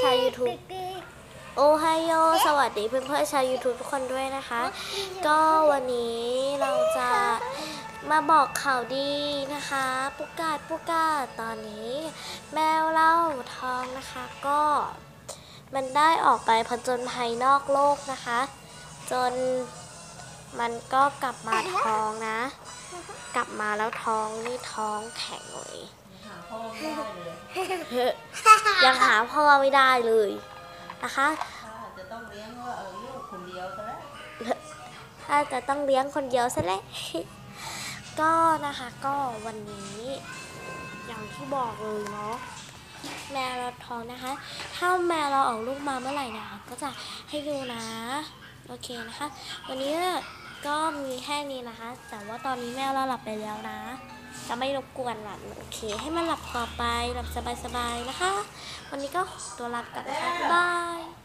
ชาว YouTube โอไฮโอสวัสดีเพื่อนเพื่อนชาว YouTube ทุกคนด้วยนะคะ ก็วันนี้เราจะมาบอกข่าวดีนะคะ ปุกกาดปุกกาดตอนนี้แมวเล่าทองนะคะก็มันได้ออกไปผจญภัยนอกโลกนะคะ จน มันก็กลับมาท้องนะ กลับมาแล้วท้องนี่ท้องแข็งเลยหาพ่อไม่ได้เลยยังหาพ่อไม่ได้เลยนะคะถ้าจะต้องเลี้ยงว่าเออลูกคนเดียวซะแล้วถ้าจะต้องเลี้ยงคนเดียวซะแล้วก็นะคะก็วันนี้อย่างที่บอกเลยเนาะแมวเราท้องนะคะ ถ้าแมวเราออกลูกมาเมื่อไหร่นะคะก็จะให้ดูนะ โอเคนะคะ วันนี้ ก็มีแค่นี้นะคะ แต่ว่าตอนนี้แม่เราหลับไปแล้วนะ จะไม่รบกวนหลับโอเค ให้มันหลับต่อไปหลับสบายๆนะคะ วันนี้ก็ตัวลาไปก่อนนะคะบ๊ายบาย